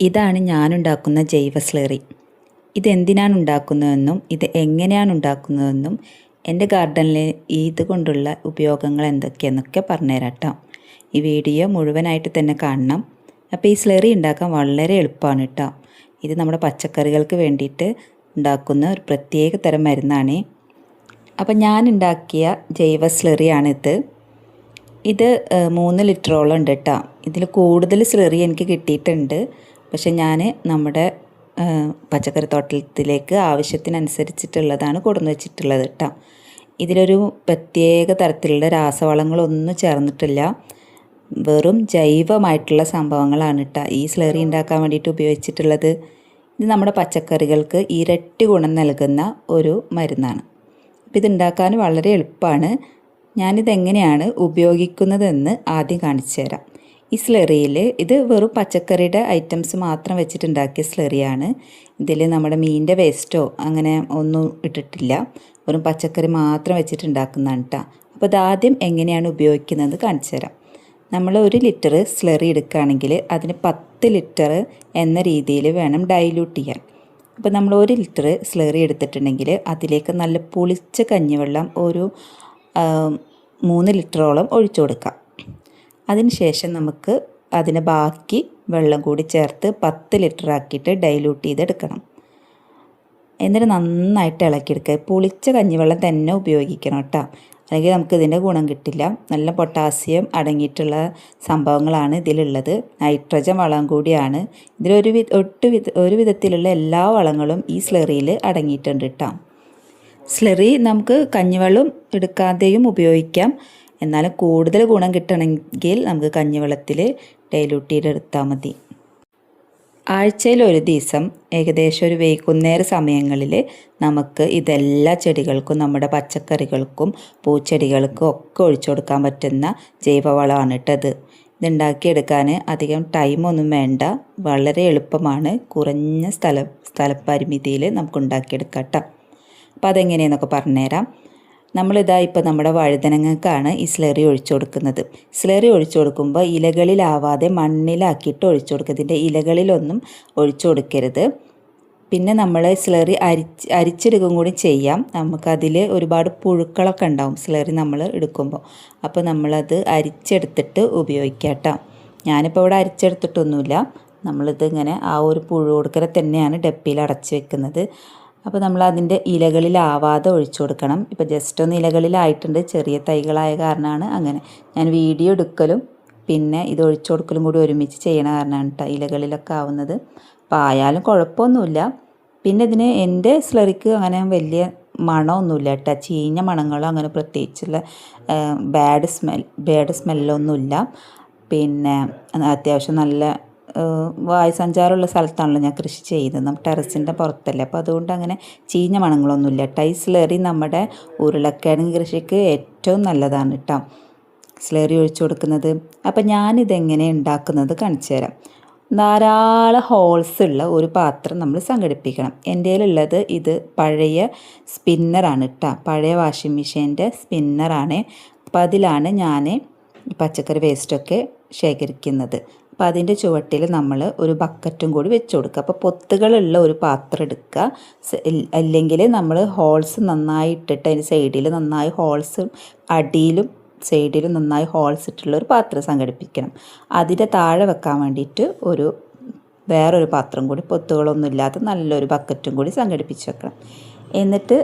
ഇതാണ് ഞാനുണ്ടാക്കുന്ന ജൈവ സ്ലറി ഇതെന്തിനാണ് ഉണ്ടാക്കുന്നതെന്നും ഇത് എങ്ങനെയാണ് ഉണ്ടാക്കുന്നതെന്നും എന്റെ ഗാർഡനിൽ ഇത് കൊണ്ടുള്ള ഉപയോഗങ്ങൾ എന്തൊക്കെയെന്നൊക്കെ പറഞ്ഞുതരാം കേട്ടോ ഈ വീഡിയോ മുഴുവനായിട്ട് തന്നെ കാണണം. അപ്പോൾ ഈ സ്ലറി ഉണ്ടാക്കാൻ വളരെ എളുപ്പമാണ് കേട്ടോ. ഇത് നമ്മുടെ പച്ചക്കറികൾക്ക് വേണ്ടിയിട്ട് ഉണ്ടാക്കുന്ന ഒരു പ്രത്യേക തരം മരുന്നാണ്. അപ്പം ഞാൻ ഉണ്ടാക്കിയ ജൈവ സ്ലറിയാണിത് ഇത് മൂന്ന് ലിറ്ററോളം ഉണ്ട് കേട്ടോ. ഇതിൽ കൂടുതൽ സ്ലറി എനിക്ക് കിട്ടിയിട്ടുണ്ട്. പക്ഷെ ഞാൻ നമ്മുടെ പച്ചക്കറി തോട്ടത്തിലേക്ക് ആവശ്യത്തിനനുസരിച്ചിട്ടുള്ളതാണ് കൊടുന്നു വെച്ചിട്ടുള്ളത് കേട്ടോ ഇതിലൊരു പ്രത്യേക തരത്തിലുള്ള രാസവളങ്ങളൊന്നും ചേർന്നിട്ടില്ല. വെറും ജൈവമായിട്ടുള്ള സംഭവങ്ങളാണ് കേട്ടോ ഈ സ്ലറി ഉണ്ടാക്കാൻ വേണ്ടിയിട്ട് ഉപയോഗിച്ചിട്ടുള്ളത്. ഇത് നമ്മുടെ പച്ചക്കറികൾക്ക് ഇരട്ടി ഗുണം നൽകുന്ന ഒരു മരുന്നാണ്. അപ്പോൾ ഇതുണ്ടാക്കാൻ വളരെ എളുപ്പമാണ് ഞാനിതെങ്ങനെയാണ് ഉപയോഗിക്കുന്നതെന്ന് ആദ്യം കാണിച്ചു തരാം ഈ സ്ലെറിയിൽ ഇത് വെറും പച്ചക്കറിയുടെ ഐറ്റംസ് മാത്രം വെച്ചിട്ടുണ്ടാക്കിയ സ്ലെറിയാണ് ഇതിൽ നമ്മുടെ മീനിന്റെ വേസ്റ്റോ അങ്ങനെ ഒന്നും ഇട്ടിട്ടില്ല. വെറും പച്ചക്കറി മാത്രം വെച്ചിട്ടുണ്ടാക്കുന്നതാണ് കേട്ടോ അപ്പോൾ ഇതാദ്യം എങ്ങനെയാണ് ഉപയോഗിക്കുന്നത് കാണിച്ചു തരാം. നമ്മൾ ഒരു ലിറ്റർ സ്ലെറി എടുക്കുകയാണെങ്കിൽ അതിന് പത്ത് ലിറ്റർ എന്ന രീതിയിൽ വേണം ഡൈല്യൂട്ട് ചെയ്യാൻ. അപ്പോൾ നമ്മൾ ഒരു ലിറ്റർ സ്ലെറി എടുത്തിട്ടുണ്ടെങ്കിൽ അതിലേക്ക് നല്ല പുളിച്ച കഞ്ഞിവെള്ളം ഒരു മൂന്ന് ലിറ്ററോളം ഒഴിച്ചു കൊടുക്കാം അതിനുശേഷം നമുക്ക് അതിന് ബാക്കി വെള്ളം കൂടി ചേർത്ത് പത്ത് ലിറ്റർ ആക്കിയിട്ട് ഡൈല്യൂട്ട് ചെയ്തെടുക്കണം. എന്നിട്ട് നന്നായിട്ട് ഇളക്കിയെടുക്കുക. പുളിച്ച കഞ്ഞിവെള്ളം തന്നെ ഉപയോഗിക്കണം കേട്ടോ. അല്ലെങ്കിൽ നമുക്ക് ഇതിന്റെ ഗുണം കിട്ടില്ല. നല്ല പൊട്ടാസ്യം അടങ്ങിയിട്ടുള്ള സംഭവങ്ങളാണ് ഇതിലുള്ളത്. നൈട്രജൻ വളം കൂടിയാണ്. ഇതിലൊരു വി ഒട്ട് ഒരു വിധത്തിലുള്ള എല്ലാ വളങ്ങളും ഈ സ്ലെറിയിൽ അടങ്ങിയിട്ടുണ്ട് കേട്ടോ. സ്ലെറി നമുക്ക് കഞ്ഞിവെള്ളം എടുക്കാതെയും ഉപയോഗിക്കാം. എന്നാലും കൂടുതൽ ഗുണം കിട്ടണമെങ്കിൽ നമുക്ക് കഞ്ഞിവെള്ളത്തിൽ ഡൈലൂട്ട് മതി. ആഴ്ചയിൽ ഒരു ദിവസം ഏകദേശം ഒരു വൈകുന്നേര സമയങ്ങളിൽ നമുക്ക് ഇതെല്ലാ ചെടികൾക്കും നമ്മുടെ പച്ചക്കറികൾക്കും പൂച്ചെടികൾക്കും ഒക്കെ ഒഴിച്ചു കൊടുക്കാൻ പറ്റുന്ന ജൈവവളമാണ് ഇട്ടത് ഇതുണ്ടാക്കിയെടുക്കാൻ അധികം ടൈമൊന്നും വേണ്ട. വളരെ എളുപ്പമാണ്. കുറഞ്ഞ സ്ഥല സ്ഥലപരിമിതിയിൽ നമുക്ക് ഉണ്ടാക്കിയെടുക്കാം കേട്ടോ. അപ്പോൾ അതെങ്ങനെയെന്നൊക്കെ പറഞ്ഞുതരാം. നമ്മളിതാ ഇപ്പോൾ നമ്മുടെ വഴുതനങ്ങൾക്കാണ് ഈ സ്ലറി ഒഴിച്ചു കൊടുക്കുന്നത്. സ്ലറി ഒഴിച്ചു കൊടുക്കുമ്പോൾ ഇലകളിലാവാതെ മണ്ണിലാക്കിയിട്ട് ഒഴിച്ചു കൊടുക്കുക. ഇതിന്റെ ഇലകളിലൊന്നും ഒഴിച്ചു കൊടുക്കരുത്. പിന്നെ നമ്മൾ സ്ലറി അരിച്ച് അരിച്ചെടുക്കും കൂടി ചെയ്യാം. നമുക്കതിൽ ഒരുപാട് പുഴുക്കളൊക്കെ ഉണ്ടാവും സ്ലറി നമ്മൾ എടുക്കുമ്പോൾ അപ്പോൾ നമ്മളത് അരിച്ചെടുത്തിട്ട് ഉപയോഗിക്കാം കേട്ടോ ഞാനിപ്പോൾ ഇവിടെ അരിച്ചെടുത്തിട്ടൊന്നുമില്ല. നമ്മളിത് ഇങ്ങനെ ആ ഒരു പുഴു കൊടുക്കലെ തന്നെയാണ് ഡപ്പിയിൽ അടച്ച് വെക്കുന്നത്. അപ്പോൾ നമ്മൾ അതിന്റെ ഇലകളിലാവാതെ ഒഴിച്ചു കൊടുക്കണം. ഇപ്പോൾ ജസ്റ്റ് ഒന്ന് ഇലകളിലായിട്ടുണ്ട് ചെറിയ തൈകളായ കാരണമാണ് അങ്ങനെ. ഞാൻ വീഡിയോ എടുക്കലും പിന്നെ ഇത് ഒഴിച്ചു കൊടുക്കലും കൂടി ഒരുമിച്ച് ചെയ്യണ കാരണമാണ് കേട്ടോ ഇലകളിലൊക്കെ ആവുന്നത്. അപ്പോൾ ആയാലും കുഴപ്പമൊന്നുമില്ല. പിന്നെ ഇതിന് എന്റെ സ്ലറിക്ക് അങ്ങനെ വലിയ മണമൊന്നുമില്ല കേട്ടോ ചീഞ്ഞ മണങ്ങളോ അങ്ങനെ പ്രത്യേകിച്ചുള്ള ബാഡ് സ്മെൽ ബാഡ് സ്മെല്ലൊന്നുമില്ല പിന്നെ അത്യാവശ്യം നല്ല വായു സഞ്ചാരമുള്ള സ്ഥലത്താണല്ലോ ഞാൻ കൃഷി ചെയ്യുന്നത് നമ്മുടെ ടെറസിന്റെ പുറത്തല്ലേ. അപ്പോൾ അതുകൊണ്ട് അങ്ങനെ ചീഞ്ഞ മണങ്ങളൊന്നുമില്ല. കേട്ടോ ഈ സ്ലറി നമ്മുടെ ഉരുളക്കിഴങ്ങ് കൃഷിക്ക് ഏറ്റവും നല്ലതാണ് കേട്ടോ സ്ലറി ഒഴിച്ചു കൊടുക്കുന്നത്. അപ്പം ഞാനിതെങ്ങനെ ഉണ്ടാക്കുന്നത് കാണിച്ചു തരാം. ധാരാളം ഹോൾസ് ഉള്ള ഒരു പാത്രം നമ്മൾ സംഘടിപ്പിക്കണം. എന്റെ ഉള്ളത് ഇത് പഴയ സ്പിന്നറാണ് കേട്ടോ പഴയ വാഷിംഗ് മെഷീന്റെ സ്പിന്നറാണ് അപ്പം അതിലാണ് ഞാൻ പച്ചക്കറി വേസ്റ്റൊക്കെ ശേഖരിക്കുന്നത്. അപ്പോൾ അതിന്റെ ചുവട്ടിൽ നമ്മൾ ഒരു ബക്കറ്റും കൂടി വെച്ച് കൊടുക്കുക. അപ്പോൾ പൊത്തുകളുള്ള ഒരു പാത്രം എടുക്കുക. അല്ലെങ്കിൽ നമ്മൾ ഹോൾസ് നന്നായി ഇട്ടിട്ട് അതിന്റെ സൈഡിൽ നന്നായി ഹോൾസ് അടിയിലും സൈഡിലും നന്നായി ഹോൾസ് ഇട്ടുള്ള ഒരു പാത്രം സംഘടിപ്പിക്കണം. അതിന്റെ താഴെ വെക്കാൻ വേണ്ടിയിട്ട് ഒരു വേറൊരു പാത്രം കൂടി പൊത്തുകളൊന്നും ഇല്ലാത്ത നല്ലൊരു ബക്കറ്റും കൂടി സംഘടിപ്പിച്ച് വെക്കണം. എന്നിട്ട്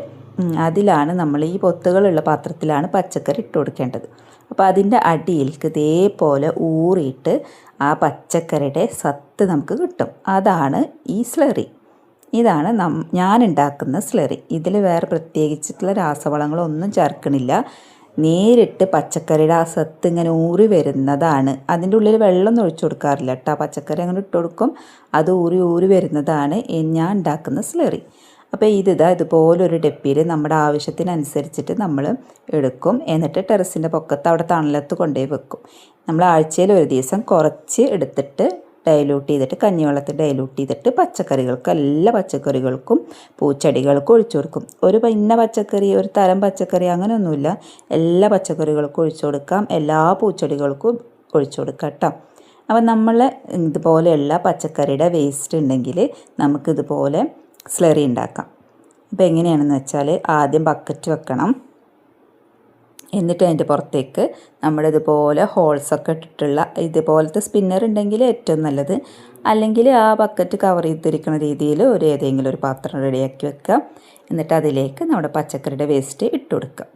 അതിലാണ് നമ്മൾ ഈ പൊത്തുകളുള്ള പാത്രത്തിലാണ് പച്ചക്കറി ഇട്ട് കൊടുക്കേണ്ടത്. അപ്പോൾ അതിന്റെ അടിയിലേക്ക് ഇതേപോലെ ഊറിയിട്ട് ആ പച്ചക്കറിയുടെ സത്ത് നമുക്ക് കിട്ടും. അതാണ് ഈ സ്ലറി. ഇതാണ് നം ഞാൻ ഉണ്ടാക്കുന്ന സ്ലറി. ഇതിൽ വേറെ പ്രത്യേകിച്ചിട്ടുള്ള രാസവളങ്ങളൊന്നും ചേർക്കണില്ല. നേരിട്ട് പച്ചക്കറിയുടെ ആ സത്ത് ഇങ്ങനെ ഊറി വരുന്നതാണ്. അതിന്റെ ഉള്ളിൽ വെള്ളം ഒഴിച്ചു കൊടുക്കാറില്ല കേട്ടോ. പച്ചക്കറി അങ്ങനെ ഇട്ട് കൊടുക്കും. അത് ഊറി ഊറി വരുന്നതാണ് ഞാൻ ഉണ്ടാക്കുന്ന സ്ലറി. അപ്പോൾ ഇതിതാ ഇതുപോലൊരു ഡെപ്പിയിൽ നമ്മുടെ ആവശ്യത്തിനനുസരിച്ചിട്ട് നമ്മൾ എടുക്കും. എന്നിട്ട് ടെറസിന്റെ പൊക്കത്ത് അവിടെ തണലത്ത് കൊണ്ടുപോയി വെക്കും. നമ്മൾ ആഴ്ചയിൽ ഒരു ദിവസം കുറച്ച് എടുത്തിട്ട് ഡൈലൂട്ട് ചെയ്തിട്ട് കഞ്ഞിവെള്ളത്തിൽ ഡൈലൂട്ട് ചെയ്തിട്ട് പച്ചക്കറികൾക്ക് എല്ലാ പച്ചക്കറികൾക്കും പൂച്ചെടികൾക്കും ഒഴിച്ചു കൊടുക്കും. ഒരു ഇന്ന പച്ചക്കറി ഒരു തരം പച്ചക്കറി അങ്ങനെയൊന്നുമില്ല. എല്ലാ പച്ചക്കറികൾക്കും ഒഴിച്ചു കൊടുക്കാം. എല്ലാ പൂച്ചെടികൾക്കും ഒഴിച്ചു കൊടുക്കാം കേട്ടോ. അപ്പം നമ്മൾ ഇതുപോലെയുള്ള പച്ചക്കറിയുടെ വേസ്റ്റ് ഉണ്ടെങ്കിൽ നമുക്കിതുപോലെ സ്ലറി ഉണ്ടാക്കാം. അപ്പോൾ എങ്ങനെയാണെന്ന് വെച്ചാൽ ആദ്യം ബക്കറ്റ് വെക്കണം. എന്നിട്ട് അതിന്റെ പുറത്തേക്ക് നമ്മുടെ ഇതുപോലെ ഹോൾസൊക്കെ ഇട്ടിട്ടുള്ള ഇതുപോലത്തെ സ്പിന്നർ ഉണ്ടെങ്കിൽ ഏറ്റവും നല്ലത്. അല്ലെങ്കിൽ ആ ബക്കറ്റ് കവർ ചെയ്തിരിക്കുന്ന രീതിയിൽ ഒരു ഏതെങ്കിലും ഒരു പാത്രം റെഡിയാക്കി വെക്കുക. എന്നിട്ട് അതിലേക്ക് നമ്മുടെ പച്ചക്കറിയുടെ വേസ്റ്റ് ഇട്ട് കൊടുക്കുക.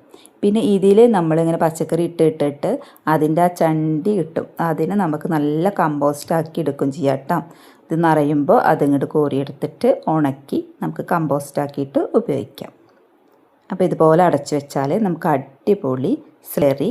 പിന്നെ ഇതിൽ നമ്മളിങ്ങനെ പച്ചക്കറി ഇട്ട് ഇട്ടിട്ട് അതിന്റെ ആ ചണ്ടി കിട്ടും. അതിനെ നമുക്ക് നല്ല കമ്പോസ്റ്റ് ആക്കി എടുക്കും ചെയ്യാം കേട്ടോ. ഇത് നിറയുമ്പോൾ അതിങ്ങോട്ട് കോരിയെടുത്തിട്ട് ഉണക്കി നമുക്ക് കമ്പോസ്റ്റ് ആക്കിയിട്ട് ഉപയോഗിക്കാം. അപ്പോൾ ഇതുപോലെ അടച്ചു വെച്ചാൽ നമുക്ക് അടിപൊളി സ്ലെറി